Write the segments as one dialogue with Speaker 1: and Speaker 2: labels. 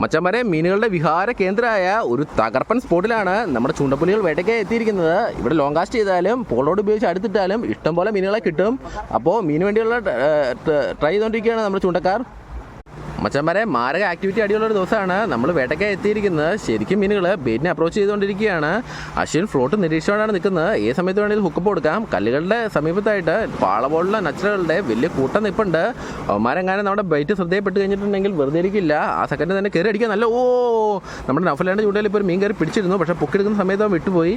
Speaker 1: മച്ചന്മാരെ മീനുകളുടെ വിഹാര കേന്ദ്രമായ ഒരു തകർപ്പൻ സ്പോട്ടിലാണ് നമ്മുടെ ചൂണ്ടപ്പുലികൾ വേട്ടയ്ക്ക് എത്തിയിരിക്കുന്നത്. ഇവിടെ ലോങ് കാസ്റ്റ് ചെയ്താലും പോളോട് ഉപയോഗിച്ച് അടുത്തിട്ടാലും ഇഷ്ടംപോലെ മീനുകളെ കിട്ടും. അപ്പോൾ മീന് വേണ്ടിയുള്ള ട്രൈ ചെയ്തുകൊണ്ടിരിക്കുകയാണ് നമ്മുടെ ചൂണ്ടക്കാർ. മച്ചന്മാരെ മാരക ആക്ടിവിറ്റി അടിയുള്ള ഒരു ദിവസമാണ്. നമ്മൾ വേട്ടയ്ക്ക് എത്തിയിരിക്കുന്നത്. ശരിക്കും മീനുകൾ ബേറ്റിനെ അപ്രോച്ച് ചെയ്തുകൊണ്ടിരിക്കുകയാണ്. അശ്വിൻ ഫ്ലോട്ട് നിരീക്ഷണമാണ് നിൽക്കുന്നത്. ഏത് സമയത്ത് വേണമെങ്കിലും ഹുക്കപ്പ് കൊടുക്കാം. കല്ലുകളുടെ സമീപത്തായിട്ട് പാള നച്ചറുകളുടെ വലിയ കൂട്ടം നിൽപ്പുണ്ട് അവന്മാരെങ്ങാനും നമ്മുടെ ബൈറ്റ് ശ്രദ്ധയപ്പെട്ട് കഴിഞ്ഞിട്ടുണ്ടെങ്കിൽ വെറുതെ ഇരിക്കില്ല. ആ സെക്കൻഡ് തന്നെ കയറി അടിക്കാൻ നല്ല ഓ നമ്മുടെ നഫലാന്റെ ചൂണ്ടയിൽ ഇപ്പോൾ ഒരു മീൻ കയറി പിടിച്ചിരുന്നു. പക്ഷേ പൊക്കെടുക്കുന്ന സമയത്ത് അവൻ വിട്ടുപോയി.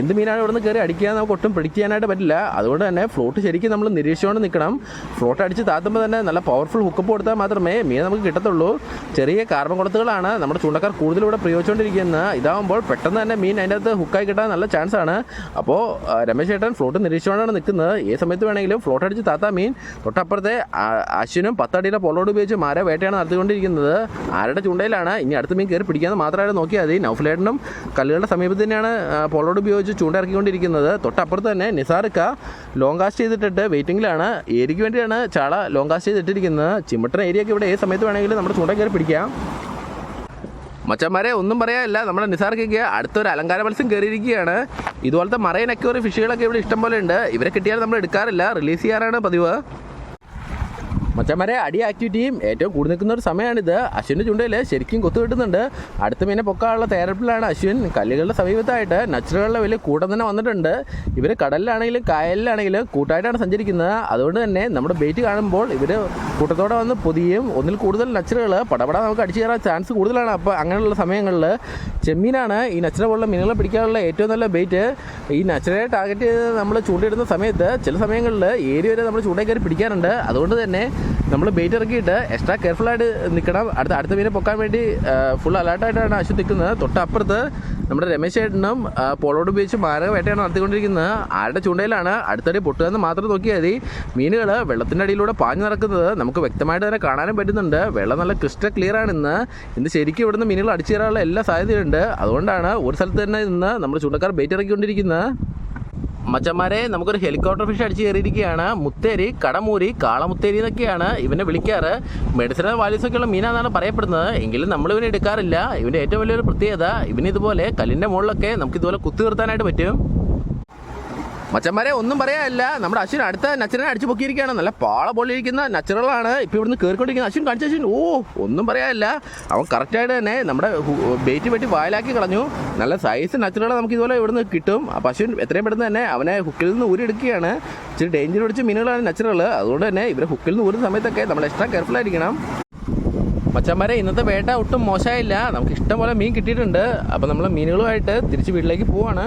Speaker 1: എന്ത് മീനാണ് ഇവിടുന്ന് കയറി അടിക്കുക നമുക്ക് ഒട്ടും പിടിക്കാനായിട്ട് പറ്റില്ല. അതുകൊണ്ട് തന്നെ ഫ്ലോട്ട് ശരിക്കും നമ്മൾ നിരീക്ഷിച്ചുകൊണ്ട് നിൽക്കണം. ഫ്ലോട്ട് അടിച്ച് താത്തുമ്പോൾ തന്നെ നല്ല പവർഫുൾ ഹുക്കപ്പ് കൊടുത്താൽ മാത്രമേ മീൻ നമുക്ക് കിട്ടത്തുള്ളൂ. ചെറിയ കാർബൺ കുളത്തുകളാണ് നമ്മുടെ ചൂണ്ടക്കാർ കൂടുതൽ ഇവിടെ പ്രയോഗിച്ചുകൊണ്ടിരിക്കുന്നത്. ഇതാകുമ്പോൾ പെട്ടെന്ന് തന്നെ മീൻ അതിന്റെ അകത്ത് ഹുക്കായി കിട്ടാൻ നല്ല ചാൻസ് ആണ്. അപ്പോൾ രമേശ് ചേട്ടൻ ഫ്ലോട്ട് നിരീക്ഷിച്ചുകൊണ്ടാണ് നിൽക്കുന്നത്. ഏത് സമയത്ത് വേണമെങ്കിലും ഫ്ലോട്ട് അടിച്ച് താത്ത മീൻ. തൊട്ടപ്പുറത്തെ അശ്വിനും പത്തടിയുടെ പൊള്ളോട് ഉപയോഗിച്ച് മാര വേട്ടയാണ് നടത്തിക്കൊണ്ടിരിക്കുന്നത്. ആരുടെ ചൂണ്ടയിലാണ്? ഇനി അടുത്ത മീൻ കയറി പിടിക്കാമെന്ന് മാത്രമായിട്ട് നോക്കിയാൽ മതി. നൗഫലേട്ടനും കല്ലുകളുടെ സമീപത്ത് തന്നെയാണ് പൊള്ളോട് ഉപയോഗിച്ച് ചൂണ്ട ഇറക്കിക്കൊണ്ടിരിക്കുന്നത്. തൊട്ടപ്പുറത്ത് തന്നെ നിസാർക്ക ലോങ് കാസ്റ്റ് ചെയ്തിട്ടിട്ട് വെയിറ്റിംഗിലാണ് ഏരിക്ക് വേണ്ടിയാണ് ചാള ലോങ് കാസ്റ്റ് ചെയ്തിട്ടിരിക്കുന്നത്. ചിമ്മട്ടൻ ഏരിയയൊക്കെ ഇവിടെ ഏത് സമയത്ത് വേണമെങ്കിലും നമ്മുടെ ചൂണ്ട കയറി പിടിക്കാം മച്ചന്മാരെ ഒന്നും പറയാനില്ല. നമ്മുടെ നിസാർക്കൊക്കെ അടുത്തൊരു അലങ്കാര മത്സ്യം കയറിയിരിക്കുകയാണ്. ഇതുപോലത്തെ മറൈൻ അക്യൂറി ഫിഷുകളൊക്കെ ഇവിടെ ഇഷ്ടംപോലെ ഉണ്ട് ഇവരെ കിട്ടിയാൽ നമ്മൾ എടുക്കാറില്ല. റിലീസ് ചെയ്യാറാണ് പതിവ്. മച്ചന്മാരെ അടി ആക്ടിവിറ്റിയും ഏറ്റവും കൂടി നിൽക്കുന്ന ഒരു സമയമാണിത്. അശ്വിന്റെ ചുണ്ടയിൽ ശരിക്കും കൊത്തു കിട്ടുന്നുണ്ട്. അടുത്ത മീനെ പൊക്കാനുള്ള തയ്യാറെടുപ്പിലാണ് അശ്വിൻ. കല്ലുകളുടെ സമീപത്തായിട്ട് നച്ചറുകളുടെ വലിയ കൂട്ടം തന്നെ വന്നിട്ടുണ്ട്. ഇവർ കടലിലാണെങ്കിലും കായലിലാണെങ്കിലും കൂട്ടായിട്ടാണ് സഞ്ചരിക്കുന്നത്. അതുകൊണ്ട് തന്നെ നമ്മുടെ ബെയ്റ്റ് കാണുമ്പോൾ ഇവർ കൂട്ടത്തോടെ വന്ന് പൊതിയും. ഒന്നിൽ കൂടുതൽ നച്ചറുകൾ പടപട നമുക്ക് അടിച്ചു കയറാൻ ചാൻസ് കൂടുതലാണ്. അപ്പോൾ അങ്ങനെയുള്ള സമയങ്ങളിൽ ചെമ്മീനാണ് ഈ നച്ചുറ പോലുള്ള മീനുകളെ പിടിക്കാനുള്ള ഏറ്റവും നല്ല ബെയ്റ്റ് ഈ നാച്ചുറലായി ടാർഗറ്റ് ചെയ്ത് നമ്മൾ ചൂണ്ടയിടുന്ന സമയത്ത് ചില സമയങ്ങളിൽ ഏരി വരെ നമ്മൾ ചൂണ്ടയിൽ കയറി പിടിക്കാറുണ്ട്. അതുകൊണ്ട് തന്നെ നമ്മൾ ബെയ്റ്റ് ഇറക്കിയിട്ട് എക്സ്ട്രാ കെയർഫുൾ ആയിട്ട് നിൽക്കണം അടുത്ത അടുത്ത മീനെ പൊക്കാൻ വേണ്ടി ഫുൾ അലേർട്ടായിട്ടാണ് അശ്വ നിൽക്കുന്നത്. തൊട്ടപ്പുറത്ത് നമ്മുടെ രമേശ് ചേട്ടനും പോളോട് ഉപയോഗിച്ച് മാരക വേട്ടയാണ് നടത്തിക്കൊണ്ടിരിക്കുന്നത്. ആരുടെ ചൂണ്ടയിലാണ്? അടുത്തടി പൊട്ടുക എന്ന് മാത്രം നോക്കിയാൽ മതി. മീനുകൾ വെള്ളത്തിന്റെ അടിയിലൂടെ പാഞ്ഞു നടക്കുന്നത് നമുക്ക് വ്യക്തമായിട്ട് തന്നെ കാണാനും പറ്റുന്നുണ്ട്. വെള്ളം നല്ല ക്രിസ്റ്റൽ ക്ലിയർ ആണ് ഇന്ന്. ഇന്ന് ശരിക്കും ഇവിടുന്ന് മീനുകൾ അടിച്ചു കയറാനുള്ള എല്ലാ സാധ്യതയുണ്ട്. അതുകൊണ്ടാണ് ഒരു സ്ഥലത്ത് തന്നെ ഇന്ന് നമ്മൾ ചൂണ്ടക്കാർ ബെയ്റ്റ് ഇറക്കിക്കൊണ്ടിരിക്കുന്നത്. മച്ചന്മാരെ നമുക്കൊരു ഹെലികോപ്റ്റർ ഫിഷ് അടിച്ച് കയറിയിരിക്കുകയാണ്. മുത്തേരി കടമൂരി കാളമുത്തേരി എന്നൊക്കെയാണ് ഇവനെ വിളിക്കാറ്. മെഡിസിനൽ വാല്യൂസ് ഒക്കെയുള്ള മീനാണെന്നാണ് പറയപ്പെടുന്നത്. എങ്കിലും നമ്മൾ ഇവനെ എടുക്കാറില്ല. ഇവന്റെ ഏറ്റവും വലിയൊരു പ്രത്യേകത ഇവനിതുപോലെ കല്ലിന്റെ മുകളിലൊക്കെ നമുക്ക് ഇതുപോലെ കുത്തി നിർത്താനായിട്ട് പറ്റും. മച്ചന്മാരെ ഒന്നും പറയാനില്ല. നമ്മുടെ അശ്വിൻ അടുത്ത നച്ചറിനെ അടിച്ചു പൊക്കിയിരിക്കുകയാണ്. നല്ല പാള പൊള്ളിയിരിക്കുന്ന നച്ചുറലാണ് ഇപ്പോൾ ഇവിടുന്ന് കയറിക്കൊണ്ടിരിക്കുന്നത് അശ്വിൻ കാണിച്ച അശ്വിൻ ഓ ഒന്നും പറയാനില്ല. അവൻ കറക്റ്റായിട്ട് തന്നെ നമ്മുടെ ബേറ്റ് വെട്ടി വായലാക്കി കളഞ്ഞു. നല്ല സൈസ് നച്ചുറുകളെ നമുക്ക് ഇതുപോലെ ഇവിടുന്ന് കിട്ടും. അപ്പോൾ അശ്വിൻ എത്രയും പെട്ടെന്ന് തന്നെ അവനെ ഹുക്കിൽ നിന്ന് ഊരിയെടുക്കുകയാണ്. ഇച്ചിരി ഡേഞ്ചർ പിടിച്ച മീനുകളാണ് നച്ചുറുകൾ അതുകൊണ്ട് തന്നെ ഇവരെ ഹുക്കിൽ നിന്ന് ഊരുന്ന സമയത്തൊക്കെ നമ്മൾ എക്സ്ട്രാ കെയർഫുൾ ആയിരിക്കണം. മച്ചന്മാരെ ഇന്നത്തെ വേട്ട ഒട്ടും മോശമായില്ല. നമുക്ക് ഇഷ്ടം പോലെ മീൻ കിട്ടിയിട്ടുണ്ട്. അപ്പോൾ നമ്മൾ മീനുകളുമായിട്ട് തിരിച്ച് വീട്ടിലേക്ക് പോവാണ്.